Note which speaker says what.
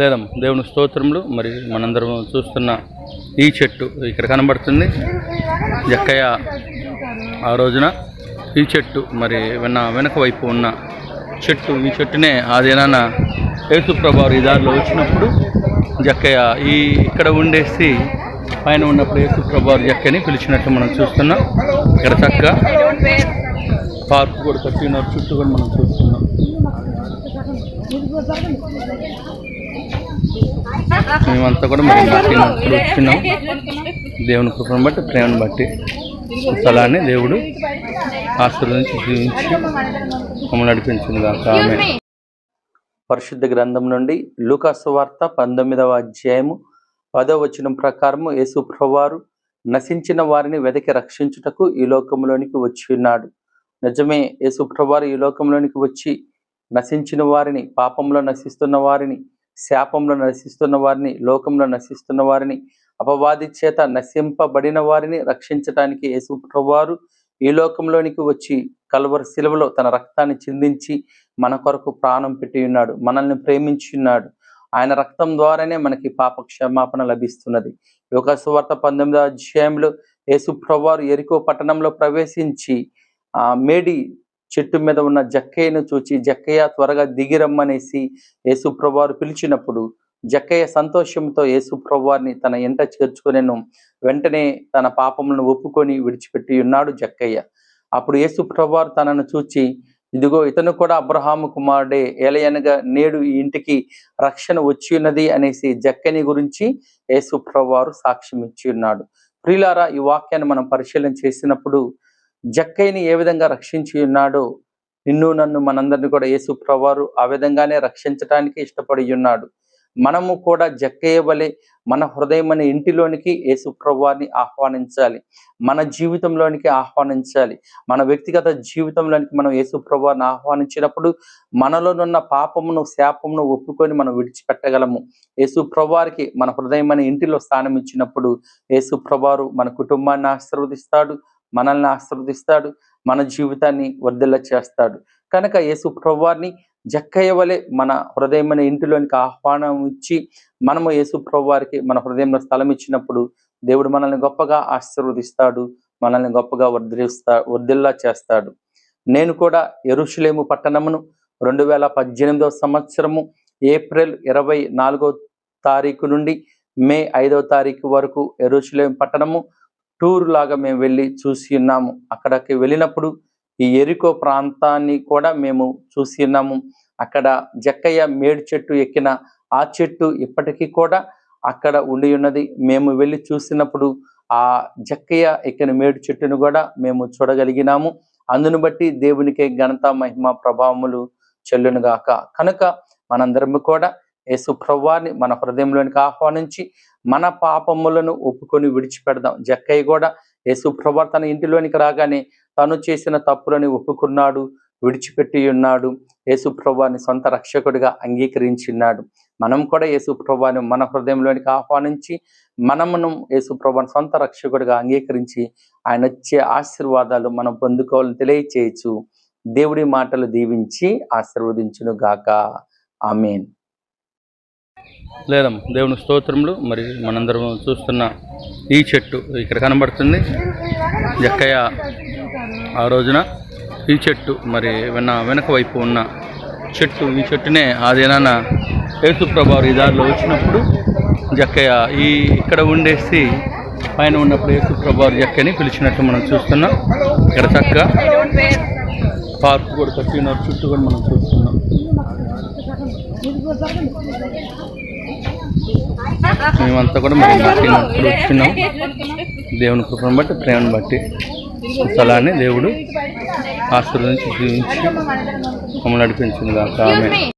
Speaker 1: లేదమ్మా దేవుని స్తోత్రములు. మరి మనందరం చూస్తున్న ఈ చెట్టు ఇక్కడ కనబడుతుంది. జక్కయ్య ఆ రోజున ఈ చెట్టు మరి వెన వెనక వైపు ఉన్న చెట్టు ఈ చెట్టునే ఆ దినాన ఈ దారిలో వచ్చినప్పుడు జక్కయ్య ఈ ఇక్కడ ఉండేసి పైన ఉన్నప్పుడు యేసుప్రభారు జక్కని పిలిచినట్టు మనం చూస్తున్నాం. ఇక్కడ చక్కగా పార్క్ కూడా కట్టినారు చుట్టూ కూడా మనం చూస్తున్నాం. మేమంతా కూడా మరి మాట్లాడినప్పుడు వచ్చినాం. దేవుని కృపను బట్టి ప్రేమను బట్టి స్థలాన్ని దేవుడు ఆశీర్వదించి జీవించి మమ్మల్ని నడిపించింది కాక ఆమె పరిశుద్ధ గ్రంథం నుండి లూకాసు వార్త పంతొమ్మిదవ అధ్యాయము పదవ వచనం ప్రకారము యేసు ప్రభువారు నశించిన వారిని వెదకి రక్షించుటకు ఈ లోకంలోనికి వచ్చి ఉన్నాడు. నిజమే యేసు ప్రభువారు ఈ లోకంలోనికి వచ్చి నశించిన వారిని పాపంలో నశిస్తున్న వారిని శాపంలో నశిస్తున్న వారిని లోకంలో నశిస్తున్న వారిని అపవాది చేత నశింపబడిన వారిని రక్షించడానికి యేసుప్రభువారు ఈ లోకంలోనికి వచ్చి కల్వరి శిలువలో తన రక్తాన్ని చిందించి మన కొరకు ప్రాణం పెట్టి ఉన్నాడు మనల్ని ప్రేమించి ఉన్నాడు. ఆయన రక్తం ద్వారానే మనకి పాప క్షమాపణ లభిస్తున్నది. యోగ సువార్త పంతొమ్మిదో అధ్యాయంలో యేసుప్రభువారు ఎరికో పట్టణంలో ప్రవేశించి ఆ మేడి చెట్టు మీద ఉన్న జక్కయ్యను చూచి జక్కయ్య త్వరగా దిగిరమ్మనేసి యేసుప్రభువారు పిలిచినప్పుడు జక్కయ్య సంతోషంతో యేసుప్రభువారిని తన ఎంట చేర్చుకునేను. వెంటనే తన పాపములను ఒప్పుకొని విడిచిపెట్టి ఉన్నాడు జక్కయ్య. అప్పుడు యేసుప్రభువారు తనను చూచి ఇదిగో ఇతను కూడా అబ్రహాము కుమారుడే. ఏలయనగా నేడు ఈ ఇంటికి రక్షణ వచ్చి ఉన్నది అనేసి జక్కని గురించి యేసుప్రభువారు సాక్ష్యం ఇచ్చి ఉన్నాడు ప్రియులారా ఈ వాక్యాన్ని మనం పరిశీలన చేసినప్పుడు జక్కయ్యని ఏ విధంగా రక్షించి ఉన్నాడో నిన్ను నన్ను మనందరిని కూడా యేసు ప్రవారు ఆ విధంగానే రక్షించడానికి ఇష్టపడి ఉన్నాడు. మనము కూడా జక్కయ్య వలె మన హృదయం అనే ఇంటిలోనికి యేసు ప్రభువారిని ఆహ్వానించాలి. మన జీవితంలోనికి ఆహ్వానించాలి. మన వ్యక్తిగత జీవితంలోనికి మనం యేసు ప్రభువారిని ఆహ్వానించినప్పుడు మనలోనున్న పాపమును శాపమును ఒప్పుకొని మనం విడిచిపెట్టగలము. యేసు ప్రభువారికి మన హృదయం అనే ఇంటిలో స్థానం ఇచ్చినప్పుడు యేసు ప్రభువారు మన కుటుంబాన్ని ఆశీర్వదిస్తాడు మనల్ని ఆశీర్వదిస్తాడు మన జీవితాన్ని వర్ధిల్ల చేస్తాడు. కనుక యేసు ప్రభువారిని జక్కయ్య వలె మన హృదయమైన ఇంటిలోనికి ఆహ్వానం ఇచ్చి మనము యేసు ప్రభువారికి మన హృదయంలో స్థలం ఇచ్చినప్పుడు దేవుడు మనల్ని గొప్పగా ఆశీర్వదిస్తాడు మనల్ని గొప్పగా వర్ధిస్తా వర్ధిల్లా చేస్తాడు. నేను కూడా ఎరుషులేము పట్టణమును రెండు వేల పద్దెనిమిదవ సంవత్సరము ఏప్రిల్ ఇరవై నాలుగో తారీఖు నుండి మే ఐదవ తారీఖు వరకు ఎరుషులేం పట్టణము టూర్ లాగా మేము వెళ్ళి చూసి ఉన్నాము. అక్కడికి వెళ్ళినప్పుడు ఈ ఎరికో ప్రాంతాన్ని కూడా మేము చూసి ఉన్నాము. అక్కడ జక్కయ్య మేడి చెట్టు ఎక్కిన ఆ చెట్టు ఇప్పటికీ కూడా అక్కడ ఉండి ఉన్నది. మేము వెళ్ళి చూసినప్పుడు ఆ జక్కయ్య ఎక్కిన మేడి చెట్టును కూడా మేము చూడగలిగినాము. అందును బట్టి దేవునికి ఘనత మహిమ ప్రభావములు చెల్లునుగాక కనుక మనందరం కూడా యేసు ప్రభువాన్ని మన హృదయంలోనికి ఆహ్వానించి మన పాపములను ఒప్పుకొని విడిచిపెడదాం. జక్కయ్య కూడా యేసు ప్రభు తన ఇంటిలోనికి రాగానే తను చేసిన తప్పులని ఒప్పుకున్నాడు విడిచిపెట్టి ఉన్నాడు. యేసుప్రభాని సొంత రక్షకుడిగా అంగీకరించిన్నాడు. మనం కూడా యేసు మన హృదయంలోనికి ఆహ్వానించి మనమును యేసుప్రభాని సొంత రక్షకుడిగా అంగీకరించి ఆయన వచ్చే ఆశీర్వాదాలు మనం పొందుకోవాలని తెలియచేయచ్చు. దేవుడి మాటలు దీవించి ఆశీర్వదించును గాక ఆమెన్. లేదమ్మ దేవుని స్తోత్రములు. మరి మనందరం చూస్తున్న ఈ చెట్టు ఇక్కడ కనబడుతుంది. జక్కయ్య ఆ రోజున ఈ చెట్టు మరి వెన వెనక వైపు ఉన్న చెట్టు ఈ చెట్టునే ఆ దినాన యేసుప్రభారు ఈ దారిలో వచ్చినప్పుడు జక్కయ్య ఈ ఇక్కడ ఉండేసి పైన ఉన్నప్పుడు యేసుప్రభారు జక్కని పిలిచినట్టు మనం చూస్తున్నాం. ఇక్కడ చక్కగా పార్క్ కూడా కట్టినారు చుట్టూ కూడా మనం చూస్తున్నాం. మేమంతా కూడా మరి మాట్లాడినప్పుడు వచ్చినాం దేవుని కృపను బట్టి ప్రేమను బట్టి స్థలాన్ని దేవుడు ఆశీర్వదించి జీవించి మమ్మల్ని నడిపించింది కాక ఆమె